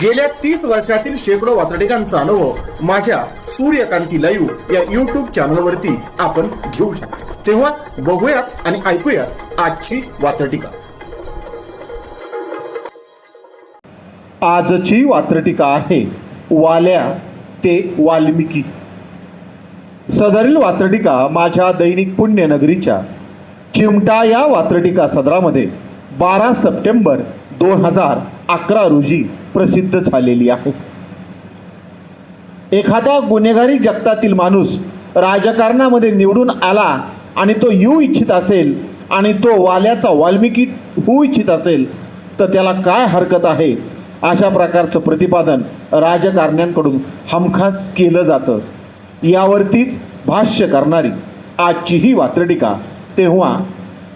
गेल्या तीस वर्षातील शेकडो वातडिकांचा अनुभव माझ्या सूर्यकांती लाईव्ह या युट्यूब चॅनलवरती आपण घेऊ शकतो. तेव्हा बघूयात आणि ऐकूयात आजची वातडिका आजची वात्रटिका आहे वाल्या ते वाल्मिकी. सदरील वात्रटिका माझ्या दैनिक पुण्यनगरीच्या चिमटा या वात्रटिका सदरामध्ये बारा सप्टेंबर दोन हजार अकरा रोजी प्रसिद्ध झालेली आहे. एखादा गुन्हेगारी जगतातील माणूस राजकारणामध्ये निवडून आला आणि तो येऊ इच्छित असेल आणि तो वाल्याचा वाल्मिकी होऊ इच्छित असेल तर त्याला काय हरकत आहे? अशा प्रकारचं प्रतिपादन राजकारण्यांकडून हमखास केलं जातं. यावरतीच भाष्य करणारी आजची ही वात्रटिका तेव्हा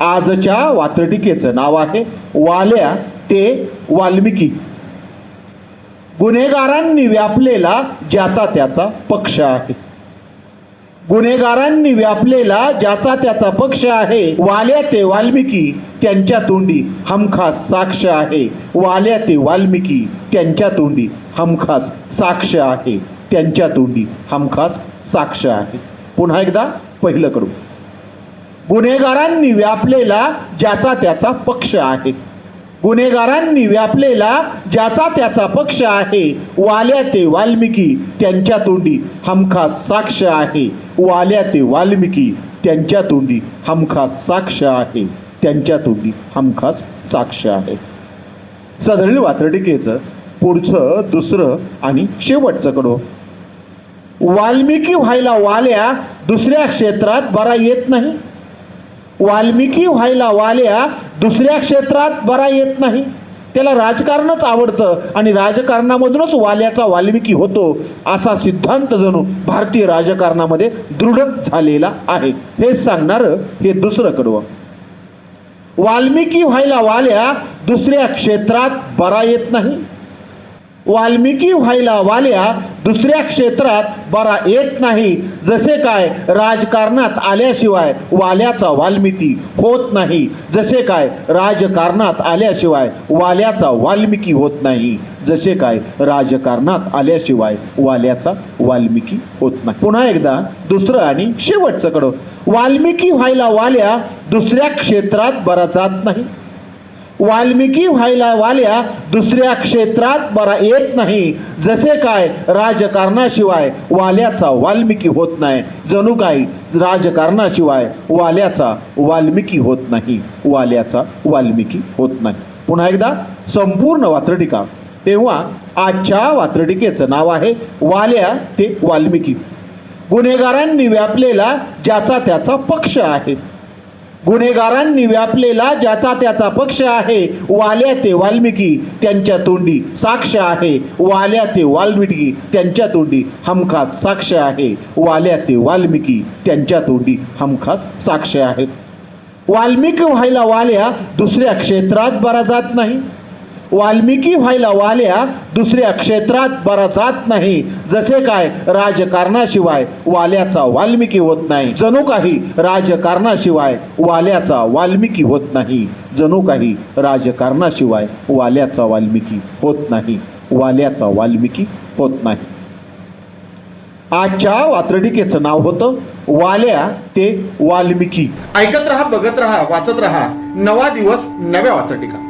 आजच्या वात्रटिकेचं नाव आहे वाल्या ते वाल्मिकी. गुन्हेगारांनी व्यापलेला ज्याचा त्याचा पक्ष आहे. गुन्हेगारांनी व्यापलेला ज्याचा त्याचा पक्ष आहे वाल्या ते वाल्मिकी त्यांच्या तोंडी हमखास साक्ष आहे. वाल्या ते वाल्मिकी त्यांच्या तोंडी हमखास साक्ष आहे. त्यांच्या तोंडी हमखास साक्ष आहे. पुन्हा एकदा पहिलं करू. गुन्हेगारांनी व्यापलेला ज्याचा त्याचा पक्ष आहे. गुन्हेगारांनी व्यापलेला ज्याचा त्याचा पक्ष आहे वाल्या ते वाल्मिकी त्यांच्या तोंडी हमखास साक्ष आहे. वाल्या ते वाल्मिकी त्यांच्या तोंडी हमखास साक्ष आहे. त्यांच्या तोंडी हमखास साक्ष आहे. सदरील वात्रटिकेचं पुढचं दुसरं आणि शेवटचं कडो वाल्मिकी व्हायला वाल्या दुसऱ्या क्षेत्रात बरा येत नाही. वाल्मिकी व्हायला वाल्या दुसऱ्या क्षेत्रात बरा येत नाही. त्याला राजकारणच आवडतं आणि राजकारणामधूनच वाल्याचा वाल्मिकी होतो असा सिद्धांत जणू भारतीय राजकारणामध्ये दृढ झालेला आहे. हे सांगणारं हे दुसरं कडवं. वाल्मिकी व्हायला वाल्या दुसऱ्या क्षेत्रात बरा येत नाही. वाल्मिकी व्हायला वाल्या दुसऱ्या क्षेत्रात बरा येत नाही. जसे काय राजकारणात आल्याशिवाय वाल्याचा वाल्मिकी होत नाही जसे काय राजकारणात आल्याशिवाय वाल्याचा वाल्मिकी होत नाही जसे काय राजकारणात आल्याशिवाय वाल्याचा वाल्मिकी होत नाही. पुन्हा एकदा दुसरं आणि शेवटचं कडं. वाल्मिकी व्हायला वाल्या दुसऱ्या क्षेत्रात बरा जात नाही. वाल्मिकी व्हायला वाल्या दुसऱ्या क्षेत्रात बरा येत नाही. जसे काय राजकारणाशिवाय वाल्याचा वाल्मिकी होत नाही. जणू काही राजकारणाशिवाय वाल्याचा वाल्मिकी होत नाही. वाल्याचा वाल्मिकी होत नाही. पुन्हा एकदा संपूर्ण वात्रटिका. तेव्हा आजच्या वात्रटिकेचं नाव आहे वाल्या ते वाल्मिकी. गुन्हेगारांनी व्यापलेला ज्याचा त्याचा पक्ष आहे. गुन्हेगारांनी व्यापलेला ज्याचा त्याचा पक्ष आहे वाल्या ते वाल्मिकी त्यांच्या तोंडी साक्ष आहे. वाल्या ते वाल्मिकी त्यांच्या तोंडी हमखास साक्ष आहे. वाल्या ते वाल्मिकी त्यांच्या तोंडी हमखास साक्ष आहे. वाल्मिकी व्हायला वाल्या दुसऱ्या क्षेत्रात बरा जात नाही. वाल्मिकी व्हायला वाल्या दुसऱ्या क्षेत्रात बरा जात नाही. जसे काय राजकारणाशिवाय वाल्याचा वाल्मिकी होत नाही. जणू काही राजकारणाशिवाय वाल्याचा वाल्मिकी होत नाही. जणू काही राजकारणाशिवाय वाल्याचा वाल्मिकी होत नाही. वाल्याचा वाल्मिकी होत नाही. आजच्या वात्रटिकेचं नाव होतं वाल्या ते वाल्मिकी. ऐकत राहा बघत राहा वाचत राहा. नवा दिवस नव्या वात्रटिका.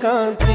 can't